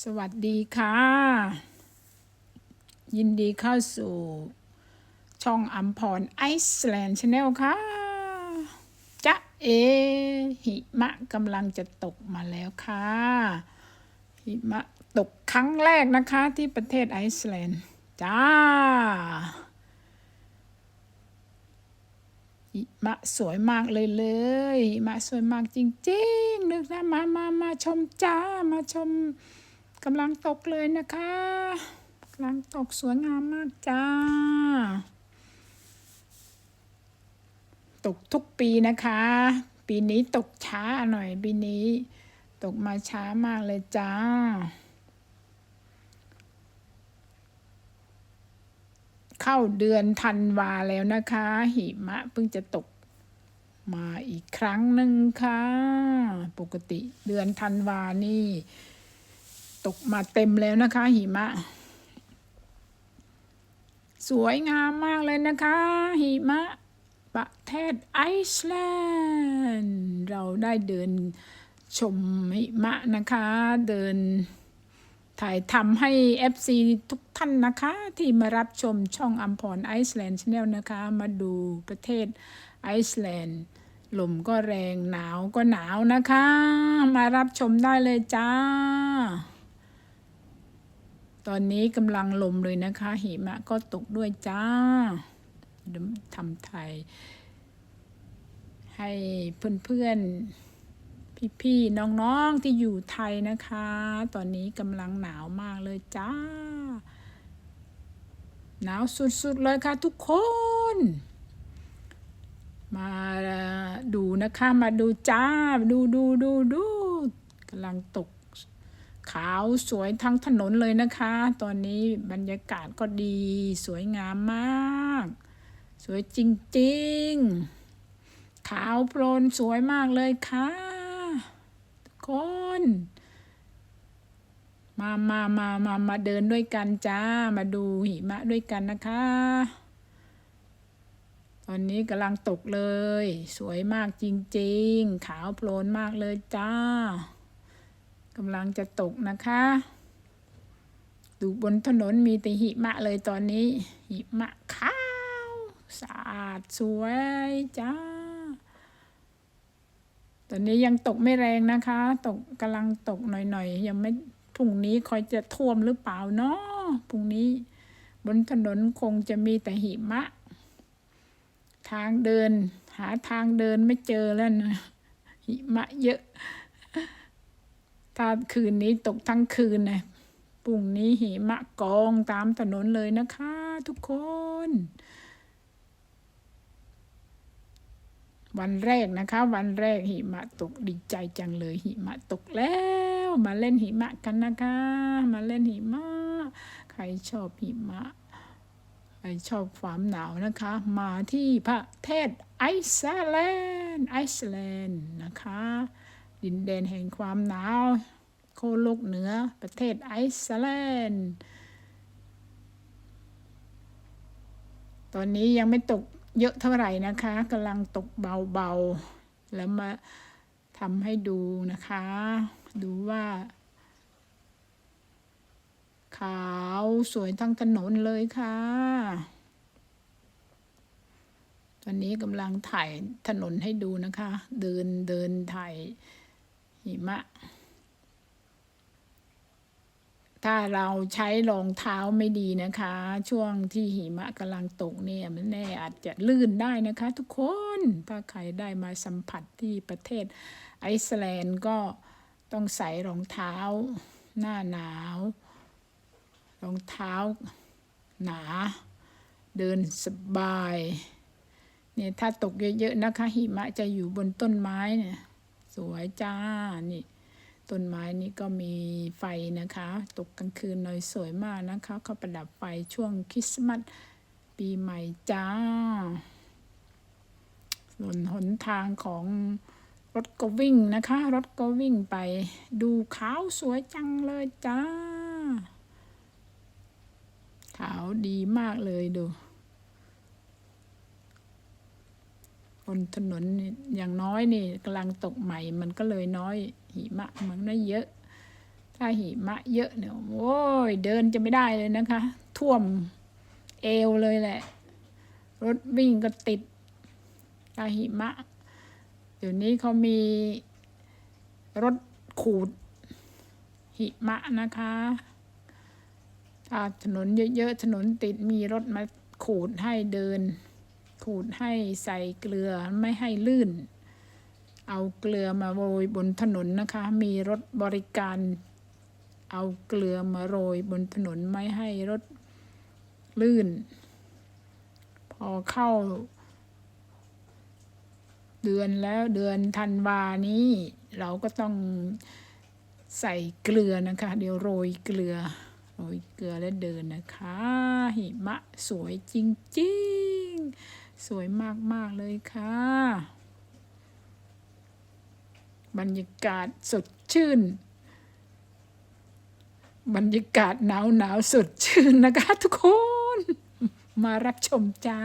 สวัสดีค่ะ ยินดีเข้าสู่ ช่องอัมพรไอซ์แลนด์ชาแนลค่ะจ๊ะเอ หิมะกำลังจะตกมาแล้วค่ะ หิมะตกครั้งแรกนะคะที่ประเทศไอซ์แลนด์ จ้า หิมะสวยมากเลยเลย หิมะสวยมากจริงๆ นึกนะมามามาชมจ้า มาชม กำลังตกเลยนะคะกำลังตกสวยงามมากจ้า ตกทุกปีนะคะ ปีนี้ตกช้าหน่อยปีนี้ ตกมาช้ามากเลยจ้า เข้าเดือนธันวาแล้วนะคะ หิมะเพิ่งจะตกมาอีกครั้งหนึ่งค่ะ ปกติเดือนธันวานี่ ตกมาเต็มแล้วนะคะ หิมะ สวยงามมากเลยนะคะ หิมะ ประเทศไอซ์แลนด์ เราได้เดินชมหิมะนะคะ เดินถ่ายทำให้ FC ทุกท่านนะคะ ที่มารับชมช่องอัมพรไอซ์แลนด์ชาแนลนะคะ มาดูประเทศไอซ์แลนด์ลมก็แรงหนาวก็หนาวนะคะ มารับชมได้เลยจ้า ตอนนี้กำลังลมเลยนะคะ หิมะก็ตกด้วยจ้าเดี๋ยวทำไทย ให้เพื่อนๆ พี่ๆ น้องๆ ที่อยู่ไทยนะคะ ตอนนี้กำลังหนาวมากเลยจ้า หนาวสุดๆ เลยค่ะทุกคน มาดูนะคะ มาดูจ้า ดูดูดูดูกำลังตก ขาวสวยทั้งถนนเลยนะคะ ตอนนี้บรรยากาศก็ดี สวยงามมาก สวยจริงๆ ขาวโพลนสวยมากเลยค่ะ ทุกคน มามามามามาเดินด้วยกันจ้า มาดูหิมะด้วยกันนะคะ ตอนนี้กำลังตกเลย สวยมากจริงๆ ขาวโพลนมากเลยจ้า กำลังจะตกนะคะ ดูบนถนนมีแต่หิมะเลยตอนนี้ หิมะขาวสะอาดสวยจ้า ตอนนี้ยังตกไม่แรงนะคะ ตกกำลังตกหน่อยๆ ยังไม่พรุ่งนี้คอยจะท่วมหรือเปล่าเนาะพรุ่งนี้ บนถนนคงจะมีแต่หิมะ ทางเดิน หาทางเดินไม่เจอแล้วนะหิมะเยอะ ถ้าคืนนี้ตกทั้งคืนนะพรุ่งนี้หิมะกองตามถนนเลยนะคะ ทุกคน วันแรกนะคะ วันแรกหิมะตกดีใจจังเลย หิมะตกแล้ว มาเล่นหิมะกันนะคะ มาเล่นหิมะ ใครชอบหิมะใครชอบความหนาวนะคะ มาที่ประเทศไอซ์แลนด์ไอซ์แลนด์นะคะ ดินแดนแห่งความหนาว โคโลกเหนือประเทศไอซ์แลนด์ ตอนนี้ยังไม่ตกเยอะเท่าไหร่นะคะกำลังตกเบาๆ แล้วมาทำให้ดูนะคะ ดูว่า ขาวสวยทั้งถนนเลยค่ะตอนนี้กำลังถ่ายถนนให้ดูนะคะ เดินเดินถ่าย หิมะ ถ้าเราใช้รองเท้าไม่ดีนะคะ ช่วงที่หิมะกำลังตกเนี่ย มันแน่อาจจะลื่นได้นะคะ ทุกคน ถ้าใครได้มาสัมผัสที่ประเทศไอซ์แลนด์ก็ต้องใส่รองเท้าหน้าหนาว รองเท้าหนา เดินสบายเนี่ยถ้าตกเยอะ ๆ นะคะ หิมะจะอยู่บนต้นไม้เนี่ย สวยจ้า นี่ ต้นไม้นี้ก็มีไฟนะคะ ตกกลางคืนหน่อยสวยมากนะคะ เขาประดับไฟช่วงคริสต์มาสปีใหม่จ้าส่วนหนทางของรถก็วิ่งนะคะ รถก็วิ่งไปดูขาวสวยจังเลยจ้า ขาวดีมากเลยดู บนถนนนี่อย่างน้อยนี่กำลังตกใหม่ มันก็เลยน้อยหิมะมันไม่เยอะถ้าถ้าหิมะเยอะเนี่ยโอ้ยเดินจะไม่ได้เลยนะคะ ท่วมเอวเลยแหละ รถวิ่งก็ติดถ้าหิมะ เดี๋ยวนี้เขามีรถขูดหิมะนะคะถ้าถนนเยอะๆถนนติดมีรถมาขูดให้เดิน ขูดให้ใส่เกลือไม่ให้ลื่น เอาเกลือมาโรยบนถนนนะคะ มีรถบริการ เอาเกลือมาโรยบนถนนไม่ให้รถลื่น พอเข้า เดือนแล้วเดือนธันวานี้ เราก็ต้องใส่เกลือนะคะ เดี๋ยวโรยเกลือโรยเกลือแล้วเดินนะคะ หิมะสวยจริง ๆ สวยมาก ๆ เลยค่ะ บรรยากาศสดชื่น บรรยากาศหนาวหนาวสดชื่นนะคะทุกคน มารับชมจ้า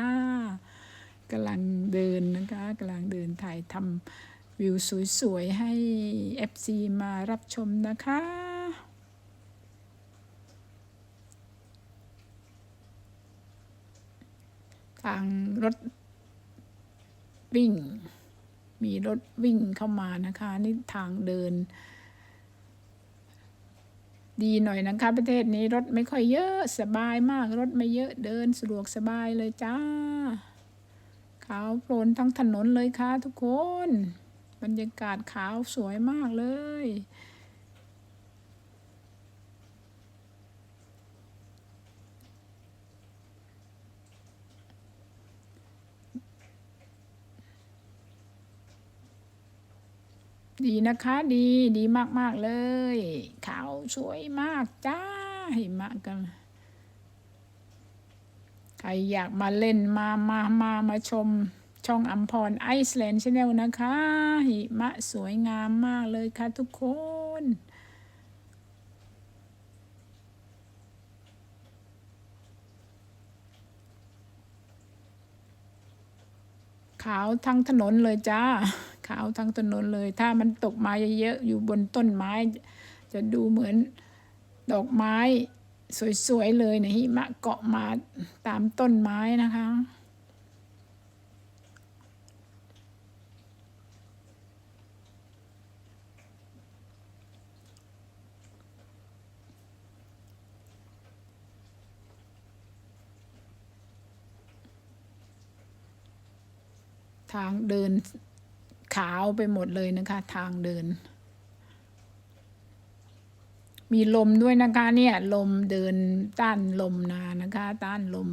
กำลังเดินนะคะกำลังเดินถ่ายทำวิวสวย ๆ ให้ FC มารับชมนะคะ ทางรถวิ่ง มีรถวิ่งเข้ามานะคะ นี่ทางเดิน ดีหน่อยนะคะ ประเทศนี้รถไม่ค่อยเยอะสบายมาก รถไม่เยอะเดินสะดวกสบายเลยจ้า ขาวโพลนทั้งถนนเลยค่ะทุกคน บรรยากาศขาวสวยมากเลย ดีนะคะดีดีมาก ๆ เลยขาวสวยมากจ้าหิมะกัน ใครอยากมาเล่นมามามามาชมช่องอัมพรไอซ์แลนด์ชาแนลนะคะ หิมะสวยงามมากเลยค่ะทุกคน ขาวทั้งถนนเลยจ้า ขาวทั้งถนนเลย ถ้ามันตกมาเยอะๆอยู่บนต้นไม้ จะดูเหมือนดอกไม้สวยๆเลยนะหิมะเกาะมาตามต้นไม้นะคะ ทางเดิน ขาวไปหมดเลยนะคะ ทางเดิน มีลมด้วยนะคะ เนี่ย ลมเดินต้านลมนานะคะ ต้านลม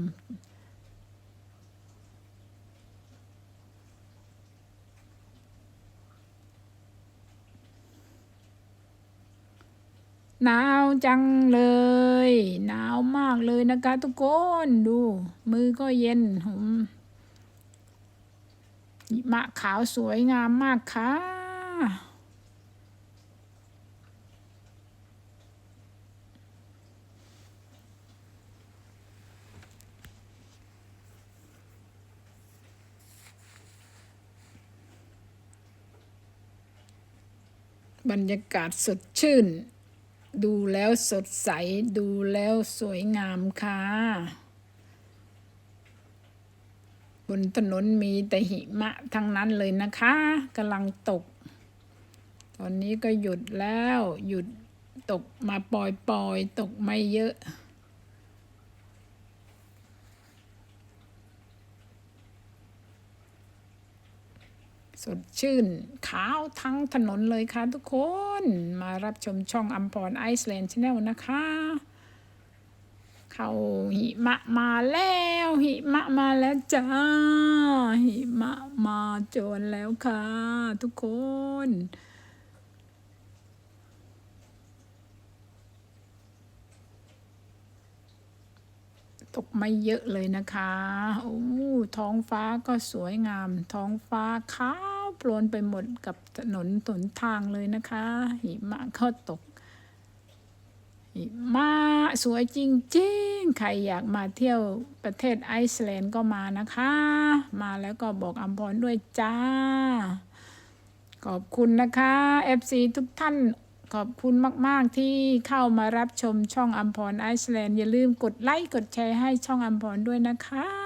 หนาวจังเลย หนาวมากเลยนะคะทุกคน ดู มือก็เย็นผม หิมะขาวสวยงามมากค่ะ บรรยากาศสดชื่น ดูแล้วสดใส ดูแล้วสวยงามค่ะ นถนนมีแต่หิมะทั้งนั้นเลยนะคะกำลังตก ตอนนี้ก็หยุดแล้วหยุดตกมาปล่อยๆ ตกไม่เยอะสดชื่นขาวทั้งถนนเลยค่ะทุกคน มารับชมช่องอัมพรไอซ์แลนด์ชาแนลนะคะ เขาหิมะมาแล้ว หิมะมาแล้วจ้า หิมะมาโจรแล้วค่ะ ทุกคน ตกไม่เยอะเลยนะคะโอ้ท้องฟ้าก็สวยงาม ท้องฟ้าขาวโปลนไปหมดกับถนนถนทางเลยนะคะ หิมะก็ตกหิมะสวยจริงๆ ใครอยากมาเที่ยวประเทศไอซ์แลนด์ก็มานะคะ มาแล้วก็บอกอัมพรด้วยจ้า ขอบคุณนะคะ FC ทุกท่านขอบคุณมาก ๆ ที่เข้ามารับชมช่องอัมพรไอซ์แลนด์อย่าลืมกดไลค์กดแชร์ให้ช่องอัมพรด้วยนะคะ